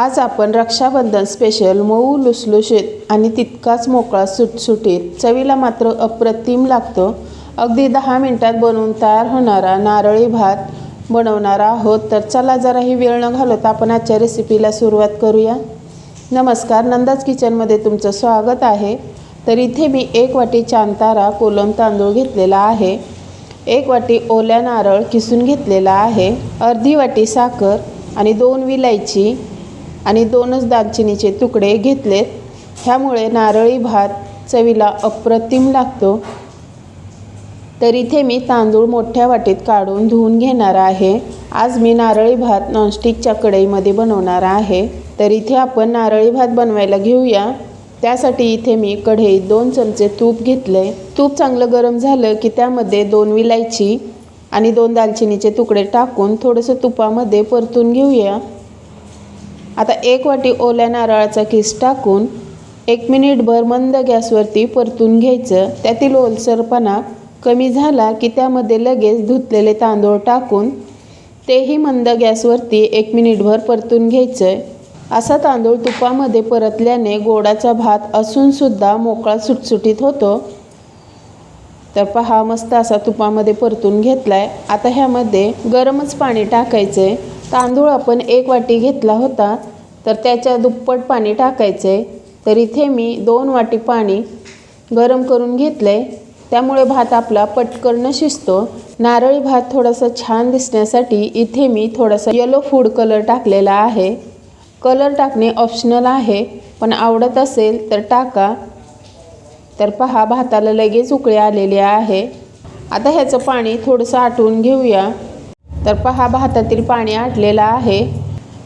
आज आपण रक्षाबंधन स्पेशल मऊ लुसलुशीत आणि तितकाच मोकळा सुटसुटीत चवीला मात्र अप्रतिम लागतो. अगदी दहा मिनटात बनवून तयार होणारा नारळी भात बनवणार आहोत. तर चला जराही वेळ न घालवता आपण आजच्या रेसिपीला सुरुवात करूया. नमस्कार नंदाज किचनमध्ये तुमचं स्वागत आहे. तर इथे मी एक वाटी चांतारा कोलम तांदूळ घेतलेला आहे. एक वाटी ओल्या नारळ किसून घेतलेला आहे. अर्धी वाटी साखर आणि दोन विलायची आणि दोनच दालचिनीचे तुकडे घेतलेत. ह्यामुळे नारळी भात चवीला अप्रतिम लागतो. तर इथे मी तांदूळ मोठ्या वाटीत काढून धुवून घेणार आहे. आज मी नारळी भात नॉनस्टिकच्या कढईमध्ये बनवणार आहे. तर इथे आपण नारळी भात बनवायला घेऊया. त्यासाठी इथे मी कढईत दोन चमचे तूप घेतले. तूप चांगलं गरम झालं की त्यामध्ये दोन विलायची आणि दोन दालचिनीचे तुकडे टाकून थोडंसं तुपामध्ये परतून घेऊया. आता एक वाटी ओल्या नारळाचा किस टाकून एक मिनिटभर मंद गॅसवरती परतून घ्यायचं. त्यातील ओलसरपणा कमी झाला की त्यामध्ये लगेच धुतलेले तांदूळ टाकून तेही मंद गॅसवरती एक मिनिटभर परतून घ्यायचं असा तांदूळ तुपामध्ये परतल्याने गोडाचा भात असूनसुद्धा मोकळा सुटसुटीत होतो. तर पहा मस्त असा तुपामध्ये परतून घेतला आहे आता ह्यामध्ये गरमच पाणी टाकायचं आहे तांदूळ आपण एक वाटी घेतला होता तर त्याच्या दुप्पट पाणी टाकायचं. आहे तर इथे मी दोन वाटी पाणी गरम करून घेतलं. आहे त्यामुळे भात आपला पटकन शिजतो. नारळी भात थोडासा छान दिसण्यासाठी इथे मी थोडासा येलो फूड कलर टाकलेला आहे. कलर टाकणे ऑप्शनल आहे पण आवडत असेल तर टाका. तर पहा भाताला लगेच उकळी आलेली आहे. आता ह्याचं पाणी थोडंसं आटवून घेऊया. तर पहा भातातील पाणी आटलेलं आहे.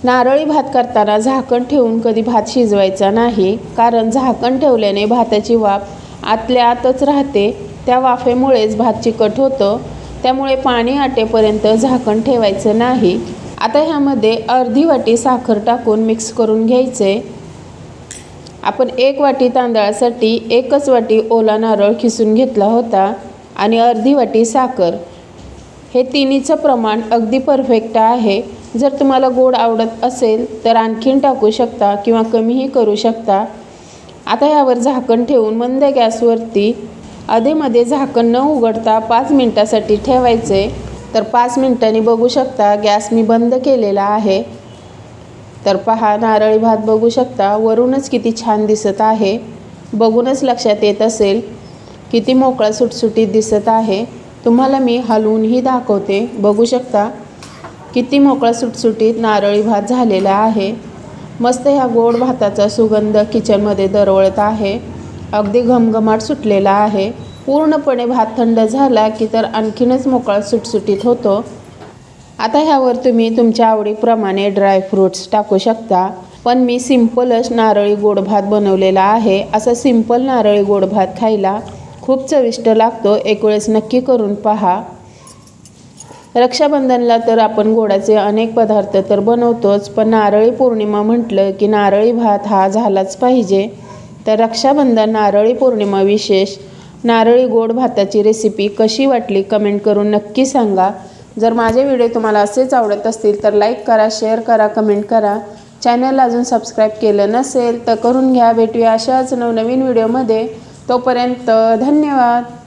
नारळी भात करताना झाकण ठेवून कधी भात शिजवायचा नाही कारण झाकण ठेवल्याने भाताची वाफ आतल्या आतच राहते. त्या वाफेमुळेच भात चिकट होतं. त्यामुळे पाणी आटेपर्यंत झाकण ठेवायचं नाही. आता ह्यामध्ये अर्धी वाटी साखर टाकून मिक्स करून घ्यायचे. आपण एक वाटी तांदळासाठी एकच वाटी ओला नारळ खिसून घेतला होता आणि अर्धी वाटी साखर. हे तिन्हीचं प्रमाण अगदी परफेक्ट आहे. जर तुम्हाला गोड आवडत असेल तर आणखीन टाकू शकता किंवा कमीही करू शकता. आता ह्यावर झाकण ठेवून मंद गॅसवरती अधेमध्ये झाकण न उघडता पाच मिनटासाठी ठेवायचे. तर पाच मिनटांनी बघू शकता गॅस मी बंद केलेला आहे. तर पहा नारळी भात बघू शकता. वरूनच किती छान दिसत आहे. बघूनच लक्षात येत असेल किती मोकळा सुटसुटीत दिसत आहे. तुम्हाला मी हलवूनही दाखवते. बघू शकता किती मोकळा सुटसुटीत नारळी भात झालेला आहे. मस्त ह्या गोड भाताचा सुगंध किचनमध्ये दरवळत आहे. अगदी घमघमाट सुटलेला आहे. पूर्णपणे भात थंड झाला की तर आणखीनच मोकळा सुटसुटीत होतो. आता ह्यावर तुम्ही तुमच्या आवडीप्रमाणे ड्रायफ्रूट्स टाकू शकता. पण मी सिम्पलच नारळी गोड भात बनवलेला आहे. असा सिंपल नारळी गोड भात खायला खूप चविष्ट लागतो. एक वेळेस नक्की करून पहा. रक्षाबंधनला तर आपण गोडाचे अनेक पदार्थ तर बनवतोच पण नारळी पौर्णिमा म्हटलं की नारळी भात हा झालाच पाहिजे. तर रक्षाबंधन नारळी पौर्णिमा विशेष. नारळी गोड भाताची रेसिपी कशी वाटली कमेंट करून नक्की सांगा. जर माझे व्हिडिओ तुम्हाला असेच आवडत असतील तर लाईक करा शेअर करा कमेंट करा. चॅनल अजून सबस्क्राईब केलं नसेल तर करून घ्या. भेटूया अशाच नवनवीन व्हिडिओमध्ये. तोपर्यंत धन्यवाद.